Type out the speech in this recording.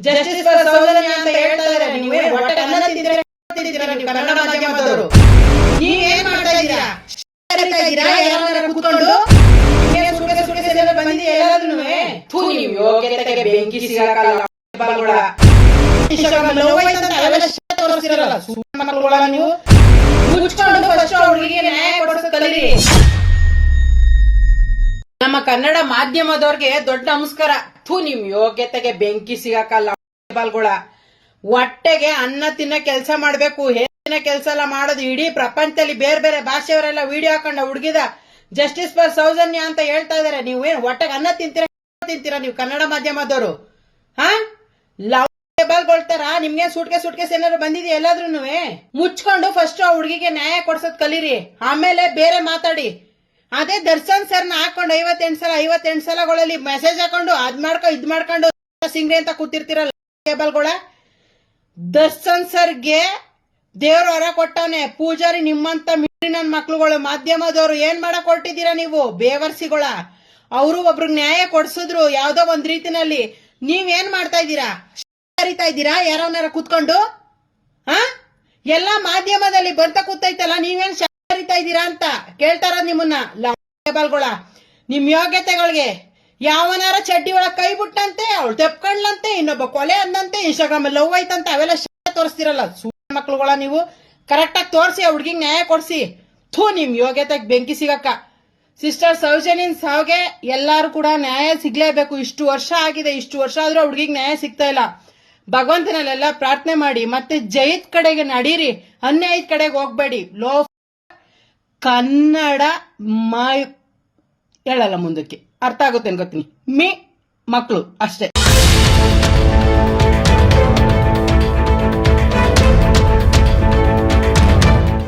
Justice for Soujanya ಅಂತ ನೀವೇ ಹೊಟ್ಟೆ ಅನ್ನ ನೀವು ಕನ್ನಡ ಮಾಧ್ಯಮದವರು. ನೀವೇನ್ ಮಾಡ್ತಾ ಇದ್ದೀರಾ? ಕೂತ್ಕೊಂಡು? ಏನ್ ನೀವು ನೀವು. ನಮ್ಮ ಕನ್ನಡ ಮಾಧ್ಯಮದವ್ರಿಗೆ ದೊಡ್ಡ ನಮಸ್ಕಾರ. ಥೂ ನಿಮ್ ಯೋಗ್ಯತೆಗೆ ಬೆಂಕಿ ಸಿಗಕ್ಕಲ್ಲ ಬಾಲ್ಗಳ. ಹೊಟ್ಟೆಗೆ ಅನ್ನ ತಿನ್ನ ಕೆಲಸ ಮಾಡ್ಬೇಕು, ಹೆಚ್ಚಿನ ಕೆಲಸ ಎಲ್ಲ ಮಾಡೋದು ಇಡೀ ಪ್ರಪಂಚದಲ್ಲಿ ಬೇರೆ ಬೇರೆ ಭಾಷೆಯವರೆಲ್ಲ ವಿಡಿಯೋ ಹಾಕೊಂಡ ಹುಡುಗಿದ ಜಸ್ಟಿಸ್ ಫಾರ್ ಸೌಜನ್ಯ ಅಂತ ಹೇಳ್ತಾ ಇದಾರೆ. ನೀವು ಏನ್ ಹೊಟ್ಟೆಗೆ ಅನ್ನ ತಿಂತೀರ ತಿಂತೀರ ನೀವು ಕನ್ನಡ ಮಾಧ್ಯಮದವರು? ಹಾ? ಲವ್ ಬಾಲ್ಗೊಳ್ತಾರ ನಿಮ್ಗೆ ಸುಟ್ಕೆ ಸುಟ್ಕೆಸ್ ಏನಾದ್ರು ಬಂದಿದ್ಯಾ ಎಲ್ಲಾದ್ರೂ ಮುಚ್ಕೊಂಡು ಫಸ್ಟ್ ಆ ಹುಡುಗಿಗೆ ನ್ಯಾಯ ಕೊಡ್ಸೋದ್ ಕಲೀರಿ. ಆಮೇಲೆ ಬೇರೆ ಮಾತಾಡಿ. ಅದೇ ದರ್ಶನ್ ಸರ್ನ ಹಾಕೊಂಡು ಐವತ್ತೆಂಟು ಸಲ, ಐವತ್ತೆಂಟು ಸಲಗಳಲ್ಲಿ ಮೆಸೇಜ್ ಹಾಕೊಂಡು ಅದ್ ಮಾಡ್ಕೊ, ಇದ್ ಮಾಡ್ಕೊಂಡು ಸಿಂಗ್ರೆ ಅಂತ ಕೂತಿರ್ತೀರಲ್ಲ ಕೇಬಲ್ಗಳ ದರ್ಶನ್ ಸರ್ಗೆ ದೇವ್ರ ಹೊರ ಕೊಟ್ಟವನೆ. ಪೂಜಾರಿ ನಿಮ್ಮಂತ ನನ್ನ ನನ್ ಮಕ್ಳುಗಳು, ಮಾಧ್ಯಮದವರು ಏನ್ ಮಾಡಕ್ ಹೊರಟಿದ್ದೀರಾ ನೀವು? ಬೇವರ್ಸಿಗಳ. ಅವರು ಒಬ್ರಿಗೆ ನ್ಯಾಯ ಕೊಡ್ಸಿದ್ರು ಯಾವ್ದೋ ಒಂದ್ ರೀತಿನಲ್ಲಿ. ನೀವೇನ್ ಮಾಡ್ತಾ ಇದ್ದೀರಾ? ಕರಿತಾ ಇದ್ದೀರಾ? ಕೂತ್ಕೊಂಡು? ಹಾ ಎಲ್ಲಾ ಮಾಧ್ಯಮದಲ್ಲಿ ಬರ್ತಾ ಕೂತೈತಲ್ಲ, ನೀವೇನ್ ಇದ್ದೀರಾ ಅಂತ ಕೇಳ್ತಾರ ನಿಮ್ಮನ್ನ. ಲೇಬಲ್ಗಳ ನಿಮ್ ಯೋಗ್ಯತೆಗಳಿಗೆ ಯಾವನಾರ ಚಡ್ಡಿ ಒಳಗ ಕೈ ಬಿಟ್ಟಂತೆ, ಅವಳು ತೆಪ್ಕೊಂಡ್ಲಂತೆ, ಇನ್ನೊಬ್ಬ ಕೊಲೆ ಅಂದಂತೆ ಇನ್ಸ್ಟಾಗ್ರಾಮ್ ಲವ್ ಐತಂತೆ ಅವೆಲ್ಲ ತೋರಿಸ್ತಿರಲ್ಲ. ಸುಮ್ಮನೆ ಮಕ್ಳುಗಳ ನೀವು ಕರೆಕ್ಟ್ ಆಗಿ ತೋರಿಸಿ, ಆ ಹುಡ್ಗಿಗ್ ನ್ಯಾಯ ಕೊಡಿಸಿ. ಥೂ, ನಿಮ್ ಯೋಗ್ಯತೆಗೆ ಬೆಂಕಿ ಸಿಗಕ್ಕ. ಸಿಸ್ಟರ್ ಸೌಜನಿನ್ ಸಾವ್ಗೆ ಎಲ್ಲಾರು ಕೂಡ ನ್ಯಾಯ ಸಿಗ್ಲೇಬೇಕು. ಇಷ್ಟು ವರ್ಷ ಆಗಿದೆ, ಇಷ್ಟು ವರ್ಷ ಆದ್ರೂ ಹುಡುಗಿಗೆ ನ್ಯಾಯ ಸಿಗ್ತಾ ಇಲ್ಲ. ಭಗವಂತನಲ್ಲೆಲ್ಲ ಪ್ರಾರ್ಥನೆ ಮಾಡಿ, ಮತ್ತೆ ಜೈದ್ ಕಡೆಗೆ ನಡೀರಿ, ಅನ್ಯಾಯದ ಕಡೆಗೆ ಹೋಗ್ಬೇಡಿ. ಲೋ ಕನ್ನಡ ಮೈ ಹೇಳಲ್ಲ ಮುಂದಕ್ಕೆ. ಅರ್ಥ ಆಗುತ್ತೆ ಅನ್ಕೋತೀನಿ ಮಿ ಮಕ್ಕಳು ಅಷ್ಟೇ.